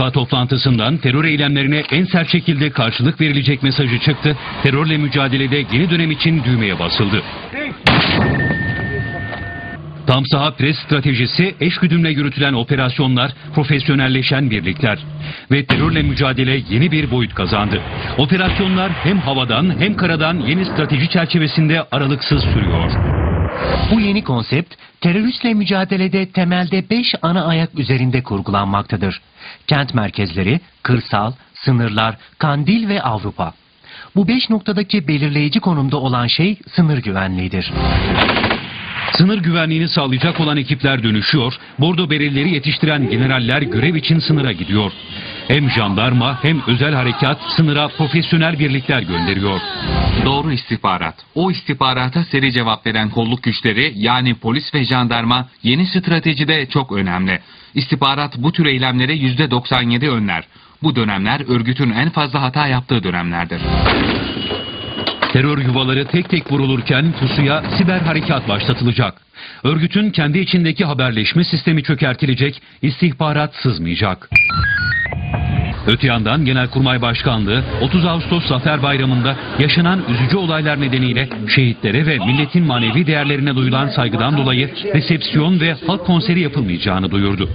MYK toplantısından terör eylemlerine en sert şekilde karşılık verilecek mesajı çıktı. Terörle mücadelede yeni dönem için düğmeye basıldı. Tam saha pres stratejisi, eşgüdümle yürütülen operasyonlar, profesyonelleşen birlikler. Ve terörle mücadele yeni bir boyut kazandı. Operasyonlar hem havadan hem karadan yeni strateji çerçevesinde aralıksız sürüyor. Bu yeni konsept teröristle mücadelede temelde 5 ana ayak üzerinde kurgulanmaktadır. Kent merkezleri, kırsal, sınırlar, Kandil ve Avrupa. Bu 5 noktadaki belirleyici konumda olan şey sınır güvenliğidir. Sınır güvenliğini sağlayacak olan ekipler dönüşüyor, bordo berelileri yetiştiren generaller görev için sınıra gidiyor. Hem jandarma hem özel harekat sınıra profesyonel birlikler gönderiyor. Doğru istihbarat. O istihbarata seri cevap veren kolluk güçleri yani polis ve jandarma yeni stratejide çok önemli. İstihbarat bu tür eylemleri %97 önler. Bu dönemler örgütün en fazla hata yaptığı dönemlerdir. Terör yuvaları tek tek vurulurken pusuya siber harekat başlatılacak. Örgütün kendi içindeki haberleşme sistemi çökertilecek, istihbarat sızmayacak. Öte yandan Genelkurmay Başkanlığı 30 Ağustos Zafer Bayramı'nda yaşanan üzücü olaylar nedeniyle şehitlere ve milletin manevi değerlerine duyulan saygıdan dolayı resepsiyon ve halk konseri yapılmayacağını duyurdu.